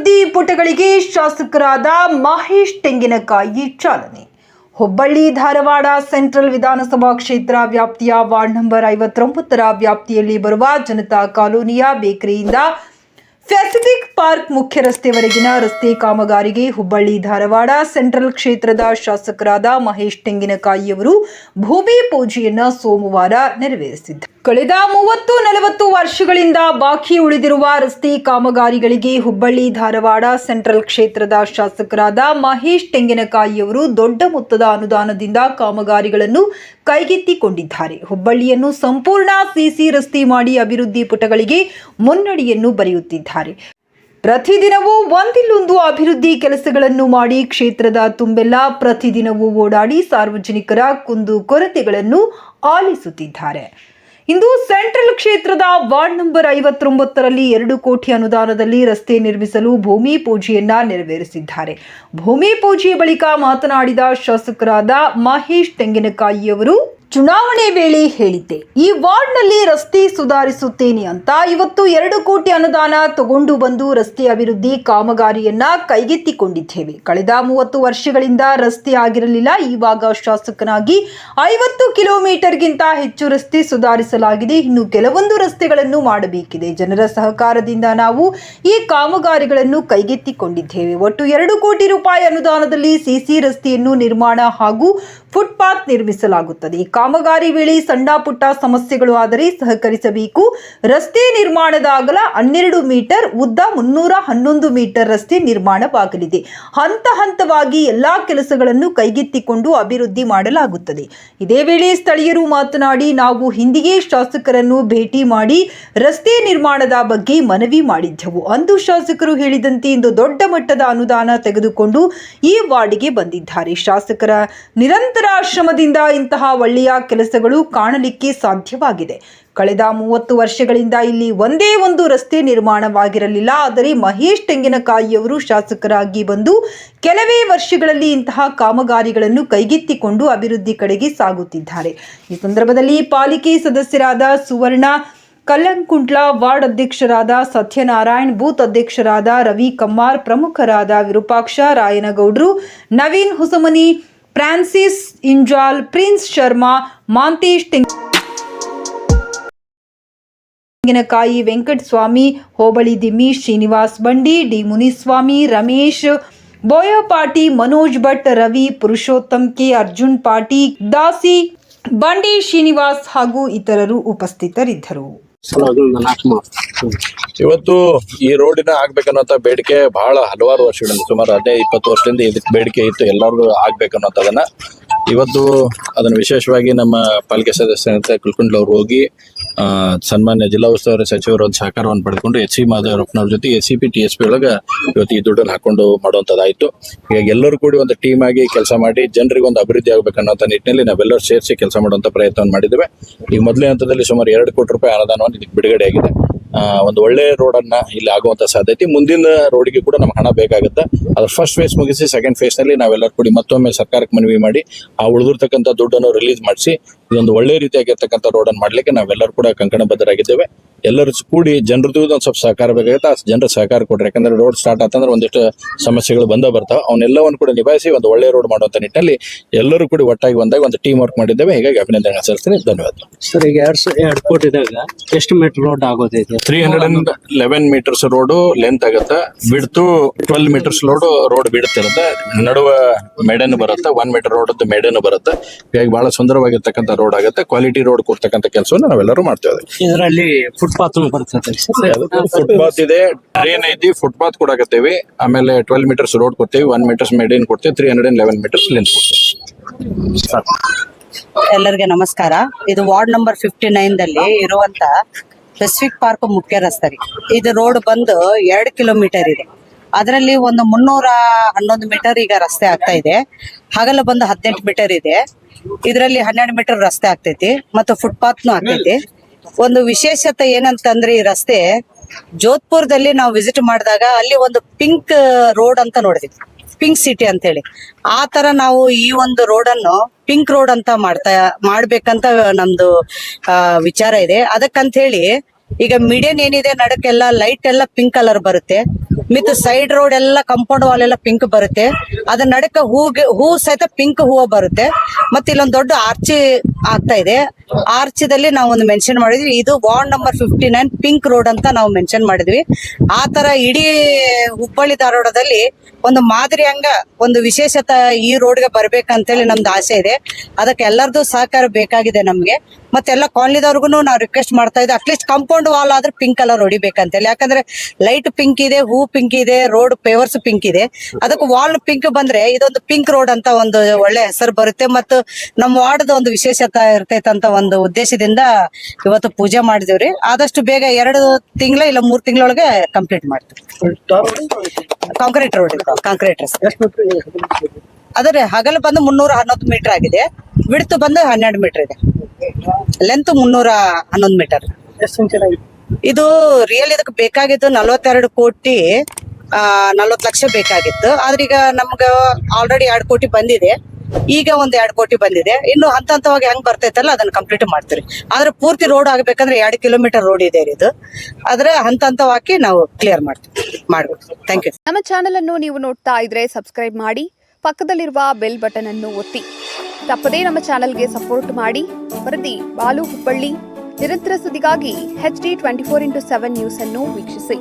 ಅಭಿವೃದ್ಧಿ ಪುಟಗಳಿಗೆ ಶಾಸಕರಾದ ಮಹೇಶ್ ತೆಂಗಿನಕಾಯಿ ಚಾಲನೆ. ಹುಬ್ಬಳ್ಳಿ ಧಾರವಾಡ ಸೆಂಟ್ರಲ್ ವಿಧಾನಸಭಾ ಕ್ಷೇತ್ರ ವ್ಯಾಪ್ತಿಯ ವಾರ್ಡ್ ನಂಬರ್ ಐವತ್ತೊಂಬತ್ತರ ವ್ಯಾಪ್ತಿಯಲ್ಲಿ ಬರುವ ಜನತಾ ಕಾಲೋನಿಯ ಬೇಕರಿಯಿಂದ ಪೆಸಿಫಿಕ್ ಪಾರ್ಕ್ ಮುಖ್ಯ ರಸ್ತೆವರೆಗಿನ ರಸ್ತೆ ಕಾಮಗಾರಿಗೆ ಹುಬ್ಬಳ್ಳಿ ಧಾರವಾಡ ಸೆಂಟ್ರಲ್ ಕ್ಷೇತ್ರದ ಶಾಸಕರಾದ ಮಹೇಶ್ ತೆಂಗಿನಕಾಯಿಯವರು ಭೂಮಿ ಪೂಜೆಯನ್ನು ಸೋಮವಾರ ನೆರವೇರಿಸಿದ್ದಾರೆ ಕಳೆದ ಮೂವತ್ತು ನಲವತ್ತು ವರ್ಷಗಳಿಂದ ಬಾಕಿ ಉಳಿದಿರುವ ರಸ್ತೆ ಕಾಮಗಾರಿಗಳಿಗೆ ಹುಬ್ಬಳ್ಳಿ, ಧಾರವಾಡ, ಸೆಂಟ್ರಲ್ ಕ್ಷೇತ್ರದ ಶಾಸಕರಾದ ಮಹೇಶ್ ತೆಂಗಿನಕಾಯಿಯವರು ದೊಡ್ಡ ಮೊತ್ತದ ಅನುದಾನದಿಂದ ಕಾಮಗಾರಿಗಳನ್ನು ಕೈಗೆತ್ತಿಕೊಂಡಿದ್ದಾರೆ. ಹುಬ್ಬಳ್ಳಿಯನ್ನು ಸಂಪೂರ್ಣ ಸಿಸಿ ರಸ್ತೆ ಮಾಡಿ ಅಭಿವೃದ್ಧಿ ಪುಟಗಳಿಗೆ ಮುನ್ನಡಿಯನ್ನು ಬರೆಯುತ್ತಿದ್ದಾರೆ. ಪ್ರತಿದಿನವೂ ಒಂದಿಲ್ಲೊಂದು ಅಭಿವೃದ್ಧಿ ಕೆಲಸಗಳನ್ನು ಮಾಡಿ ಕ್ಷೇತ್ರದ ತುಂಬೆಲ್ಲ ಪ್ರತಿದಿನವೂ ಓಡಾಡಿ ಸಾರ್ವಜನಿಕರ ಕುಂದು ಕೊರತೆಗಳನ್ನು ಆಲಿಸುತ್ತಿದ್ದಾರೆ. ಇಂದು ಸೆಂಟ್ರಲ್ ಕ್ಷೇತ್ರದ ವಾರ್ಡ್ ನಂಬರ್ ಐವತ್ತೊಂಬತ್ತರಲ್ಲಿ ಎರಡು ಕೋಟಿ ಅನುದಾನದಲ್ಲಿ ರಸ್ತೆ ನಿರ್ಮಿಸಲು ಭೂಮಿ ಪೂಜೆಯನ್ನ ನೆರವೇರಿಸಿದ್ದಾರೆ. ಭೂಮಿ ಪೂಜೆಯ ಬಳಿಕ ಮಾತನಾಡಿದ ಶಾಸಕರಾದ ಮಹೇಶ್ ತೆಂಗಿನಕಾಯಿಯವರು ಚುನಾವಣೆ ವೇಳೆ ಹೇಳಿದ್ದೆ, ಈ ವಾರ್ಡ್ನಲ್ಲಿ ರಸ್ತೆ ಸುಧಾರಿಸುತ್ತೇನೆ ಅಂತ ಇವತ್ತು ಎರಡು ಕೋಟಿ ಅನುದಾನ ತಗೊಂಡು ಬಂದು ರಸ್ತೆ ಅಭಿವೃದ್ಧಿ ಕಾಮಗಾರಿಯನ್ನ ಕೈಗೆತ್ತಿಕೊಂಡಿದ್ದೇವೆ. ಕಳೆದ ಮೂವತ್ತು ವರ್ಷಗಳಿಂದ ರಸ್ತೆ ಆಗಿರಲಿಲ್ಲ ಇವಾಗ ಶಾಸಕನಾಗಿ ಐವತ್ತು ಕಿಲೋಮೀಟರ್ಗಿಂತ ಹೆಚ್ಚು ರಸ್ತೆ ಸುಧಾರಿಸಲಾಗಿದೆ. ಇನ್ನು ಕೆಲವೊಂದು ರಸ್ತೆಗಳನ್ನು ಮಾಡಬೇಕಿದೆ. ಜನರ ಸಹಕಾರದಿಂದ ನಾವು ಈ ಕಾಮಗಾರಿಗಳನ್ನು ಕೈಗೆತ್ತಿಕೊಂಡಿದ್ದೇವೆ. ಒಟ್ಟು ಎರಡು ಕೋಟಿ ರೂಪಾಯಿ ಅನುದಾನದಲ್ಲಿ ಸಿಸಿ ರಸ್ತೆಯನ್ನು ನಿರ್ಮಾಣ ಹಾಗೂ ಫುಟ್ಪಾತ್ ನಿರ್ಮಿಸಲಾಗುತ್ತದೆ. ಕಾಮಗಾರಿ ವೇಳೆ ಸಣ್ಣ ಪುಟ್ಟ ಸಮಸ್ಯೆಗಳು ಆದರೆ ಸಹಕರಿಸಬೇಕು. ರಸ್ತೆ ನಿರ್ಮಾಣದ ಅಗಲ ಹನ್ನೆರಡು ಮೀಟರ್, ಉದ್ದ ಮುನ್ನೂರ ಹನ್ನೊಂದು ಮೀಟರ್ ರಸ್ತೆ ನಿರ್ಮಾಣವಾಗಲಿದೆ. ಹಂತ ಹಂತವಾಗಿ ಎಲ್ಲಾ ಕೆಲಸಗಳನ್ನು ಕೈಗೆತ್ತಿಕೊಂಡು ಅಭಿವೃದ್ಧಿ ಮಾಡಲಾಗುತ್ತದೆ. ಇದೇ ವೇಳೆ ಸ್ಥಳೀಯರು ಮಾತನಾಡಿ, ನಾವು ಹಿಂದಿಗೆ ಶಾಸಕರನ್ನು ಭೇಟಿ ಮಾಡಿ ರಸ್ತೆ ನಿರ್ಮಾಣದ ಬಗ್ಗೆ ಮನವಿ ಮಾಡಿದ್ದೆವು. ಅಂದು ಶಾಸಕರು ಹೇಳಿದಂತೆ ಇಂದು ದೊಡ್ಡ ಮಟ್ಟದ ಅನುದಾನ ತೆಗೆದುಕೊಂಡು ಈ ವಾರ್ಡ್ಗೆ ಬಂದಿದ್ದಾರೆ. ಶಾಸಕರ ನಿರಂತರ ಶ್ರಮದಿಂದ ಇಂತಹ ಒಳ್ಳೆಯ ಕೆಲಸಗಳು ಕಾಣಲಿಕ್ಕೆ ಸಾಧ್ಯವಾಗಿದೆ. ಕಳೆದ ಮೂವತ್ತು ವರ್ಷಗಳಿಂದ ಇಲ್ಲಿ ಒಂದೇ ಒಂದು ರಸ್ತೆ ನಿರ್ಮಾಣವಾಗಿರಲಿಲ್ಲ. ಆದರೆ ಮಹೇಶ್ ತೆಂಗಿನಕಾಯಿಯವರು ಶಾಸಕರಾಗಿ ಬಂದು ಕೆಲವೇ ವರ್ಷಗಳಲ್ಲಿ ಇಂತಹ ಕಾಮಗಾರಿಗಳನ್ನು ಕೈಗೆತ್ತಿಕೊಂಡು ಅಭಿವೃದ್ಧಿ ಕಡೆಗೆ ಸಾಗುತ್ತಿದ್ದಾರೆ. ಈ ಸಂದರ್ಭದಲ್ಲಿ ಪಾಲಿಕೆ ಸದಸ್ಯರಾದ ಸುವರ್ಣ, ಕಲ್ಲಂಕುಂಟ್ಲ ವಾರ್ಡ್ ಅಧ್ಯಕ್ಷರಾದ ಸತ್ಯನಾರಾಯಣ್, ಬೂತ್ ಅಧ್ಯಕ್ಷರಾದ ರವಿ ಕಮ್ಮಾರ್ ಪ್ರಮುಖರಾದ ವಿರೂಪಾಕ್ಷ, ರಾಯನಗೌಡ್ರು, ನವೀನ್ ಹುಸಮನಿ ಫ್ರಾನ್ಸಿಸ್ ಇಂಜಾಲ್, ಪ್ರಿನ್ಸ್ ಶರ್ಮಾ, ಮಾಂತೇಶ್ ತೆಂಗ್ ತೆಂಗಿನಕಾಯಿ, ವೆಂಕಟಸ್ವಾಮಿ, ಹೋಬಳಿ ದಿಮ್ಮಿ, ಶ್ರೀನಿವಾಸ್ ಬಂಡಿ, ಡಿ ಮುನಿಸ್ವಾಮಿ, ರಮೇಶ್ ಬೋಯಪಾಟಿ ಮನೋಜ್ ಭಟ್, ರವಿ, ಪುರುಷೋತ್ತಮ್, ಕೆ ಅರ್ಜುನ್ ಪಾಟಿ, ದಾಸಿ, ಬಂಡಿ ಶ್ರೀನಿವಾಸ್ ಹಾಗೂ ಇತರರು ಉಪಸ್ಥಿತರಿದ್ದರು. ಇವತ್ತು ಈ ರೋಡಿನ ಆಗ್ಬೇಕನ್ನೋಂಥ ಬೇಡಿಕೆ ಬಹಳ ಹಲವಾರು ವರ್ಷಗಳಿಂದ ಸುಮಾರು ಹದಿನೈದು, ಇಪ್ಪತ್ತು ವರ್ಷದಿಂದ ಇದಕ್ಕೆ ಬೇಡಿಕೆ ಇತ್ತು, ಎಲ್ಲರಿಗೂ ಆಗ್ಬೇಕನ್ನೋಂಥದನ್ನ. ಇವತ್ತು ಅದನ್ನ ವಿಶೇಷವಾಗಿ ನಮ್ಮ ಪಾಲಿಕೆ ಸದಸ್ಯರಂತ ಕುಲ್ಕುಂಡ್ಲವ್ರು ಹೋಗಿ ಸನ್ಮಾನ್ಯ ಜಿಲ್ಲಾ ಉಸ್ತುವಾರಿ ಸಚಿವರ ಒಂದು ಸಹಕಾರವನ್ನು ಪಡೆದುಕೊಂಡು ಎಚ್ ಸಿ ಮಾಧವರಪ್ಪನವ್ರ ಜೊತೆ S C P, T S P ಒಳಗೆ ಇವತ್ತು ಈ ದುಡ್ಡನ್ನು ಹಾಕೊಂಡು ಮಾಡುವಂಥದ್ದಾಯಿತು ಈಗ ಎಲ್ಲರೂ ಕೂಡಿ ಒಂದು ಟೀಮ್ ಆಗಿ ಕೆಲಸ ಮಾಡಿ ಜನರಿಗೆ ಒಂದು ಅಭಿವೃದ್ಧಿ ಆಗಬೇಕನ್ನೋಂಥ ನಿಟ್ಟಿನಲ್ಲಿ ನಾವೆಲ್ಲರೂ ಸೇರಿಸಿ ಕೆಲಸ ಮಾಡುವಂಥ ಪ್ರಯತ್ನವನ್ನು ಮಾಡಿದ್ದೇವೆ. ಈಗ ಮೊದಲನೇ ಹಂತದಲ್ಲಿ ಸುಮಾರು ಎರಡು ಕೋಟಿ ರೂಪಾಯಿ ಅನುದಾನವನ್ನು ಇದಕ್ಕೆ ಬಿಡುಗಡೆ ಆಗಿದೆ. ಒಂದು ಒಳ್ಳೆ ರೋಡನ್ನು ಇಲ್ಲಿ ಆಗುವಂಥ ಸಾಧ್ಯತೆ. ಮುಂದಿನ ರೋಡಿಗೆ ಕೂಡ ನಮ್ಗೆ ಹಣ ಬೇಕಾಗುತ್ತೆ. ಅದ್ರ ಫಸ್ಟ್ ಫೇಸ್ ಮುಗಿಸಿ ಸೆಕೆಂಡ್ ಫೇಸ್ನಲ್ಲಿ ನಾವೆಲ್ಲರೂ ಕೂಡಿ ಮತ್ತೊಮ್ಮೆ ಸರ್ಕಾರಕ್ಕೆ ಮನವಿ ಮಾಡಿ ಆ ಉಳಿದಿರ್ತಕ್ಕಂಥ ದುಡ್ಡನ್ನು ರಿಲೀಸ್ ಮಾಡಿಸಿ ಇದೊಂದು ಒಳ್ಳೆ ರೀತಿಯಾಗಿರ್ತಕ್ಕಂಥ ರೋಡನ್ನು ಮಾಡಲಿಕ್ಕೆ ನಾವೆಲ್ಲರೂ ಕೂಡ ಕಂಕಣಬದ್ಧರಾಗಿದ್ದೇವೆ. ಎಲ್ಲರೂ ಕೂಡಿ ಜನರದ್ದು ಒಂದು ಸ್ವಲ್ಪ ಸಹಕಾರ ಬೇಕಾಗುತ್ತೆ. ಆ ಜನರ ಸಹಕಾರ ಕೊಡ್ರಿ. ಯಾಕಂದ್ರೆ ರೋಡ್ ಸ್ಟಾರ್ಟ್ ಆತಂದ್ರೆ ಒಂದಿಷ್ಟು ಸಮಸ್ಯೆಗಳು ಬಂದ ಬರ್ತಾವೆ. ಅವನ್ನೆಲ್ಲವನ್ನು ಕೂಡ ನಿಭಾಯಿಸಿ ಒಂದು ಒಳ್ಳೆ ರೋಡ್ ಮಾಡುವಂಥ ನಿಟ್ಟಿನಲ್ಲಿ ಎಲ್ಲರೂ ಕೂಡ ಒಟ್ಟಾಗಿ ಬಂದಾಗ ಒಂದು ಟೀಮ್ ವರ್ಕ್ ಮಾಡಿದ್ದೇವೆ. ಹೀಗಾಗಿ ಅಭಿನಂದನೆ ಸಲ್ಲಿಸ್ತೀನಿ. ಧನ್ಯವಾದ. ಸರ್ ಈಗ ಎರಡ್ ಕೋಟಿ ಕೋಟಿದಾಗ ಎಷ್ಟು metre road ಆಗೋದಿದೆ three hundred and eleven meters road length ಆಗುತ್ತೆ. ಬಿಡ್ತು ಟ್ವೆಲ್ ಮೀಟರ್ಸ್ ರೋಡ್ ರೋಡ್ ಬಿಡುತ್ತಿರುತ್ತೆ ನಡುವ ಮೇಡನ್ ಬರುತ್ತೆ. ಒನ್ ಮೀಟರ್ ರೋಡ್ ಮೇಡನ್ ಬರುತ್ತೆ. ಹೀಗಾಗಿ ಬಹಳ ಸುಂದರವಾಗಿರ್ತಕ್ಕಂಥ ರೋಡ್ ಆಗುತ್ತೆ ಕ್ವಾಲಿಟಿ ರೋಡ್ ಕೊಡ್ತಕ್ಕಂಥ ಕೆಲಸವನ್ನು ನಾವೆಲ್ಲರೂ ಮಾಡ್ತೇವೆ ಇದರಲ್ಲಿ ಫುಟ್ಪಾತ್ ಫುಟ್ಪಾತ್ ಇದೆ. ಟ್ರೈನ್ ಐತಿ ಫುಟ್ಪಾತ್ ಕೊಡಕತ್ತೇವಿ ಆಮೇಲೆ ಟ್ವೆಲ್ ಮೀಟರ್ಸ್ ರೋಡ್ ಕೊಡ್ತೇವೆ ಒನ್ ಮೀಟರ್ಸ್ ಮೇಡನ್ ಕೊಡ್ತೇವೆ three hundred and eleven meters length ಕೊಡ್ತೇವೆ. ಎಲ್ಲರಿಗೆ ನಮಸ್ಕಾರ. ಇದು ವಾರ್ಡ್ ನಂಬರ್ ಫಿಫ್ಟಿ ನೈನ್ ದಲ್ಲಿ ಇರುವಂತ ಪೆಸಿಫಿಕ್ ಪಾರ್ಕ್ ಮುಖ್ಯ ರಸ್ತೆ ರೀ. ಇದು ರೋಡ್ ಬಂದು ಎರಡು ಕಿಲೋಮೀಟರ್ ಇದೆ. ಅದರಲ್ಲಿ ಒಂದು ಮುನ್ನೂರ ಹನ್ನೊಂದು ಮೀಟರ್ ಈಗ ರಸ್ತೆ ಆಗ್ತಾ ಇದೆ. ಹಗಲು ಬಂದು ಹದಿನೆಂಟು ಮೀಟರ್ ಇದೆ. ಇದರಲ್ಲಿ ಹನ್ನೆರಡು ಮೀಟರ್ ರಸ್ತೆ ಆಗ್ತೈತಿ ಮತ್ತು ಫುಟ್ಪಾತ್ನು ಆಗ್ತೈತಿ. ಒಂದು ವಿಶೇಷತೆ ಏನಂತಂದ್ರೆ ಈ ರಸ್ತೆ ಜೋಧ್ಪುರದಲ್ಲಿ ನಾವು ವಿಸಿಟ್ ಮಾಡಿದಾಗ ಅಲ್ಲಿ ಒಂದು ಪಿಂಕ್ ರೋಡ್ ಅಂತ ನೋಡಿದ್ವಿ. ಪಿಂಕ್ ಸಿಟಿ ಅಂತ ಹೇಳಿ ಆ ತರ ನಾವು ಈ ಒಂದು ರೋಡ್ ಅನ್ನು ಪಿಂಕ್ ರೋಡ್ ಅಂತ ಮಾಡ್ತಾ, ಮಾಡ್ಬೇಕಂತ ನಮ್ದು ವಿಚಾರ ಇದೆ. ಅದಕ್ಕಂತ ಹೇಳಿ ಈಗ ಮಿಡಿಯನ್ ಏನಿದೆ ನಡಕ್ಕೆಲ್ಲ ಲೈಟ್ ಎಲ್ಲ ಪಿಂಕ್ ಕಲರ್ ಬರುತ್ತೆ. ಮಿತ್ ಸೈಡ್ ರೋಡ್ ಎಲ್ಲ ಕಂಪೌಂಡ್ ವಾಲ್ ಎಲ್ಲ ಪಿಂಕ್ ಬರುತ್ತೆ. ಅದ್ರ ನಡಕ ಹೂಗೆ, ಹೂ ಸಹಿತ ಪಿಂಕ್ ಹೂವು ಬರುತ್ತೆ. ಮತ್ತೆ ಇಲ್ಲೊಂದು ದೊಡ್ಡ ಆರ್ಚಿ ಆಗ್ತಾ ಇದೆ. ಆರ್ಚಿದಲ್ಲಿ ನಾವು ಒಂದು ಮೆನ್ಷನ್ ಮಾಡಿದ್ವಿ. ಇದು ward number fifty nine pink road ಅಂತ ನಾವು ಮೆನ್ಷನ್ ಮಾಡಿದ್ವಿ. ಆ ತರ ಇಡೀ ಹುಬ್ಬಳ್ಳಿ ಧಾರವಾಡದಲ್ಲಿ ಒಂದು ಮಾದರಿ ಅಂಗ ಒಂದು ವಿಶೇಷತೆ ಈ ರೋಡ್ಗೆ ಬರ್ಬೇಕಂತೇಳಿ ನಮ್ದು ಆಸೆ ಇದೆ. ಅದಕ್ಕೆ ಎಲ್ಲರದು ಸಹಕಾರ ಬೇಕಾಗಿದೆ ನಮ್ಗೆ. ಮತ್ತೆಲ್ಲ ಕಾಲನಿದವ್ರಿಗೂ ನಾವು ರಿಕ್ವೆಸ್ಟ್ ಮಾಡ್ತಾ ಇದ್ದೆ. ಅಟ್ಲೀಸ್ಟ್ ಕಾಂಪೌಂಡ್ ವಾಲ್ ಆದ್ರೆ ಪಿಂಕ್ ಕಲರ್ ಹೊಡಿಬೇಕಂತೇಳಿ. ಯಾಕಂದ್ರೆ ಲೈಟ್ ಪಿಂಕ್ ಇದೆ, ಹೂ ಪಿಂಕ್ ಇದೆ ರೋಡ್ ಪೇವರ್ಸ್ ಪಿಂಕ್ ಇದೆ. ಅದಕ್ಕೆ ವಾಲ್ ಪಿಂಕ್ ಬಂದ್ರೆ ಇದೊಂದು ಪಿಂಕ್ ರೋಡ್ ಅಂತ ಒಂದು ಒಳ್ಳೆ ಹೆಸರು ಬರುತ್ತೆ. ಮತ್ತು ನಮ್ಮ ವಾರ್ಡ್ ಒಂದು ವಿಶೇಷತೆ ಇರ್ತೈತೆ ಅಂತ ಒಂದು ಉದ್ದೇಶದಿಂದ ಇವತ್ತು ಪೂಜೆ ಮಾಡಿದೇವ್ರಿ ಆದಷ್ಟು ಬೇಗ ಎರಡು ತಿಂಗಳ ಇಲ್ಲ ಮೂರ್ ತಿಂಗಳೊಳಗೆ ಕಂಪ್ಲೀಟ್ ಮಾಡ್ತೀವಿ. ಕಾಂಕ್ರೀಟ್ ರೋಡ್ ಕಾಂಕ್ರೀಟ್ ಅದ್ರ ಅದ್ರೆ ಹಗಲು ಬಂದು ಮುನ್ನೂರ ಹನ್ನೊಂದು ಮೀಟರ್ ಆಗಿದೆ. ಬಿಡ್ತು ಬಂದು ಹನ್ನೆರಡು ಮೀಟರ್ ಇದೆ. ಲೆಂತ್ ಮುನ್ನೂರ ಹನ್ನೊಂದು ಮೀಟರ್ ಇದು? ರಿಯಲ್ ಇದಕ್ಕೆ ಬೇಕಾಗಿದ್ದು ನಲವತ್ತೆರಡು ಕೋಟಿ ನಲವತ್ತು ಲಕ್ಷ ಬೇಕಾಗಿತ್ತು. ಆದ್ರೆ ಈಗ ನಮ್ಗ ಆಲ್ರೆಡಿ ಎರಡು ಕೋಟಿ ಬಂದಿದೆ. ಈಗ ಒಂದ್ ಎರಡು ಕೋಟಿ ಬಂದಿದೆ. ಇನ್ನು ಹಂತ ಹಂತವಾಗಿ ಹೆಂಗ್ ಬರ್ತೈತಲ್ಲ ಅದನ್ನ ಕಂಪ್ಲೀಟ್ ಮಾಡ್ತೀರಿ. ಆದ್ರೆ ಪೂರ್ತಿ ರೋಡ್ ಆಗ್ಬೇಕಂದ್ರೆ ಎರಡು ಕಿಲೋಮೀಟರ್ ರೋಡ್ ಇದೆ ಇದು. ಆದ್ರೆ ಹಂತ ಹಂತವಾಗಿ ನಾವು ಕ್ಲಿಯರ್ ಮಾಡ್ತೀವಿ ಮಾಡ್ಬೇಕು. ಥ್ಯಾಂಕ್ ಯು ನಮ್ಮ ಚಾನೆಲ್ ಅನ್ನು ನೀವು ನೋಡ್ತಾ ಇದ್ರೆ ಸಬ್ಸ್ಕ್ರೈಬ್ ಮಾಡಿ ಪಕ್ಕದಲ್ಲಿರುವ ಬೆಲ್ ಬಟನ್ ಅನ್ನು ಒತ್ತಿ. ತಪ್ಪದೇ ನಮ್ಮ ಚಾನೆಲ್ಗೆ ಸಪೋರ್ಟ್ ಮಾಡಿ. ವರದಿ ಬಾಲು ಹುಬ್ಬಳ್ಳಿ. ನಿರಂತರ ಸುದ್ದಿಗಾಗಿ H D twenty four into seven news ಅನ್ನು ವೀಕ್ಷಿಸಿ.